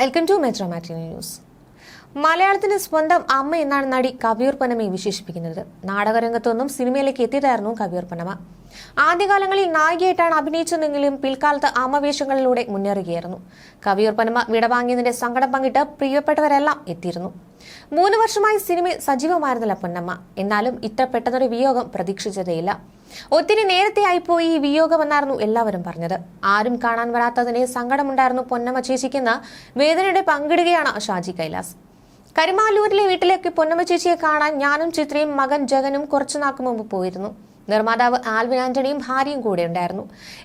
Welcome to Metro Matinee news മലയാളത്തിന്റെ സ്വന്തം അമ്മ എന്നാണ് നടി കവിയൂർ പനമയെ വിശേഷിപ്പിക്കുന്നത്. നാടകരംഗത്തു നിന്നും സിനിമയിലേക്ക് എത്തിയതായിരുന്നു കവിയൂർ പനമ. ആദ്യകാലങ്ങളിൽ നായികയായിട്ടാണ് അഭിനയിച്ചതെങ്കിലും പിൽക്കാലത്ത് അമ്മവേഷങ്ങളിലൂടെ മുന്നേറുകയായിരുന്നു. കവിയൂർ പനമ വിടവാങ്ങിയതിന്റെ സങ്കടം പങ്കിട്ട് പ്രിയപ്പെട്ടവരെല്ലാം എത്തിയിരുന്നു. മൂന്ന് വർഷമായി സിനിമയിൽ സജീവമായിരുന്നില്ല പൊന്നമ്മ. എന്നാലും ഇത്ര പെട്ടെന്നൊരു വിയോഗം പ്രതീക്ഷിച്ചതേയില്ല. ഒത്തിരി നേരത്തെ ആയിപ്പോയി ഈ വിയോഗമെന്നായിരുന്നു എല്ലാവരും പറഞ്ഞത്. ആരും കാണാൻ വരാത്തതിനെ സങ്കടമുണ്ടായിരുന്നു പൊന്നമ്മ ചേച്ചിക്കെന്ന് വേദനയുടെ പങ്കിടുകയാണ് ഷാജി കൈലാസ്. കരിമാലൂരിലെ വീട്ടിലേക്ക് പൊന്നമ്മ ചേച്ചിയെ കാണാൻ ഞാനും ചിത്രയും മകൻ ജഗനും കുറച്ചു നാൾക്ക് മുമ്പ് പോയിരുന്നു. നിർമ്മാതാവ് ആൽവിൻ ആന്റണിയും ഭാര്യയും കൂടെ ഉണ്ടായിരുന്നു.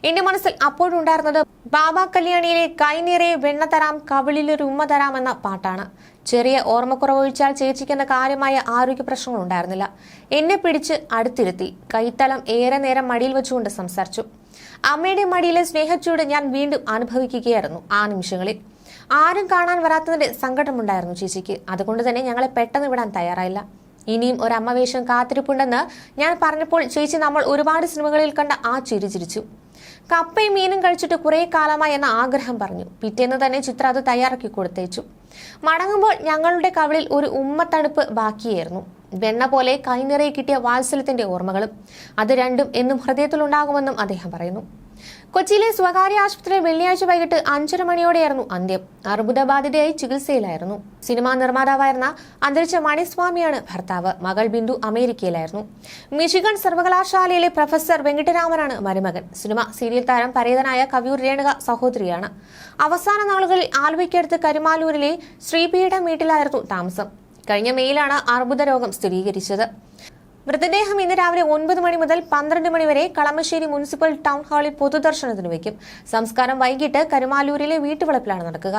എന്റെ മനസ്സിൽ അപ്പോഴുണ്ടായിരുന്നത് ബാബ കല്യാണിയിലെ കൈനിറയെ വെണ്ണ തരാം കവിളിലൊരു ഉമ്മ തരാം എന്ന പാട്ടാണ്. ചെറിയ ഓർമ്മക്കുറവ് ഒഴിച്ചാൽ ചേച്ചിക്കുന്ന കാര്യമായ ആരോഗ്യ പ്രശ്നങ്ങൾ ഉണ്ടായിരുന്നില്ല. എന്നെ പിടിച്ച് അടുത്തിരുത്തി കൈത്തലം ഏറെ നേരം മടിയിൽ വെച്ചുകൊണ്ട് സംസാരിച്ചു. അമ്മയുടെ മടിയിലെ സ്നേഹച്ചൂട് ഞാൻ വീണ്ടും അനുഭവിക്കുകയായിരുന്നു ആ നിമിഷങ്ങളിൽ. ആരും കാണാൻ വരാത്തതിന്റെ സങ്കടമുണ്ടായിരുന്നു ചേച്ചിക്ക്. അതുകൊണ്ട് തന്നെ ഞങ്ങളെ പെട്ടെന്ന് വിടാൻ തയ്യാറായില്ല. ഇനിയും ഒരു അമ്മവേഷം കാത്തിരിപ്പുണ്ടെന്ന് ഞാൻ പറഞ്ഞപ്പോൾ ചേച്ചി നമ്മൾ ഒരുപാട് സിനിമകളിൽ കണ്ട ആ ചിരി ചിരിച്ചു. കപ്പയും മീനും കഴിച്ചിട്ട് കുറെ കാലമായി എന്ന ആഗ്രഹം പറഞ്ഞു. പിറ്റേന്ന് തന്നെ ചിത്ര അത് തയ്യാറാക്കി കൊടുത്തേച്ചു. മടങ്ങുമ്പോൾ ഞങ്ങളുടെ കവിളിൽ ഒരു ഉമ്മത്തണുപ്പ് ബാക്കിയായിരുന്നു. വെണ്ണ പോലെ കൈനിറയെ കിട്ടിയ വാത്സല്യത്തിന്റെ ഓർമ്മകളും അത് രണ്ടും എന്നും ഹൃദയത്തിലുണ്ടാകുമെന്നും അദ്ദേഹം പറയുന്നു. കൊച്ചിയിലെ സ്വകാര്യ ആശുപത്രിയിൽ വെള്ളിയാഴ്ച വൈകിട്ട് അഞ്ചര മണിയോടെയായിരുന്നു അന്ത്യം. അർബുദബാധിതയായി ചികിത്സയിലായിരുന്നു. സിനിമാ നിർമ്മാതാവായിരുന്ന അന്തരിച്ച മണിസ്വാമിയാണ് ഭർത്താവ്. മകൾ ബിന്ദു അമേരിക്കയിലായിരുന്നു. മിഷിഗൺ സർവകലാശാലയിലെ പ്രൊഫസർ വെങ്കിട്ടരാമനാണ് മരുമകൻ. സിനിമ സീരിയൽ താരം പരേതനായ കവിയൂർ രേണുക സഹോദരിയാണ്. അവസാന നാളുകളിൽ ആലുവയ്ക്കടുത്ത് കരുമാലൂരിലെ ശ്രീപീഠം വീട്ടിലായിരുന്നു താമസം. കഴിഞ്ഞ മെയിലാണ് അർബുദ രോഗം സ്ഥിരീകരിച്ചത്. മൃതദേഹം ഇന്ന് രാവിലെ ഒൻപത് മണി മുതൽ പന്ത്രണ്ട് മണി വരെ കളമശ്ശേരി മുനിസിപ്പൽ ടൗൺ ഹാളിൽ പൊതുദർശനത്തിന് വയ്ക്കും. സംസ്കാരം വൈകിട്ട് കരുമാലൂരിലെ വീട്ടുവളപ്പിലാണ് നടക്കുക.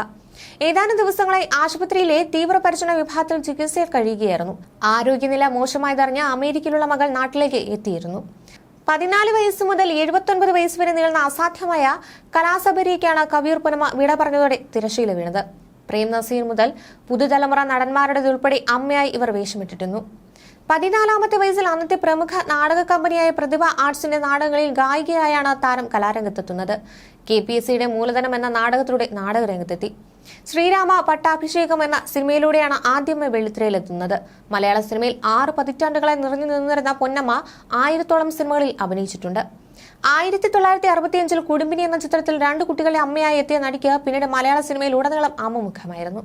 ഏതാനും ദിവസങ്ങളായി ആശുപത്രിയിലെ തീവ്രപരിചരണ വിഭാഗത്തിൽ ചികിത്സയിൽ കഴിയുകയായിരുന്നു. ആരോഗ്യനില മോശമായതറിഞ്ഞ അമേരിക്കയിലുള്ള മകൾ നാട്ടിലേക്ക് എത്തിയിരുന്നു. പതിനാല് വയസ്സ് മുതൽ എഴുപത്തൊൻപത് വയസ്സ് വരെ നീളുന്ന അസാധ്യമായ കലാസബരിക്കാണ് കവിയൂർ പുനമ വിട പറഞ്ഞതോടെ തിരശ്ശീല വീണത്. പ്രേം നസീർ മുതൽ പുതുതലമുറ നടന്മാരുടേതുൾപ്പെടെ അമ്മയായി ഇവർ വേഷമിട്ടിരുന്നു. പതിനാലാമത്തെ വയസ്സിൽ അന്നത്തെ പ്രമുഖ നാടക കമ്പനിയായ പ്രതിഭ ആർട്സിന്റെ നാടകങ്ങളിൽ ഗായികയായാണ് താരം കലാരംഗത്തെത്തുന്നത്. കെ പി എസ് സിയുടെ മൂലധനം എന്ന നാടകത്തിലൂടെ നാടകരംഗത്തെത്തി. ശ്രീരാമ പട്ടാഭിഷേകം എന്ന സിനിമയിലൂടെയാണ് ആദ്യമായി വെള്ളിത്തിരയിലെത്തുന്നത്. മലയാള സിനിമയിൽ ആറ് പതിറ്റാണ്ടുകളായി നിറഞ്ഞു നിന്നിരുന്ന പൊന്നമ്മ ആയിരത്തോളം സിനിമകളിൽ അഭിനയിച്ചിട്ടുണ്ട്. ആയിരത്തി തൊള്ളായിരത്തി അറുപത്തിയഞ്ചിൽ കുടുംബിനി എന്ന ചിത്രത്തിൽ രണ്ട് കുട്ടികളെ അമ്മയായി എത്തിയ നടിക്ക് പിന്നീട് മലയാള സിനിമയിൽ ഉടനീളം അമ്മമുഖമായിരുന്നു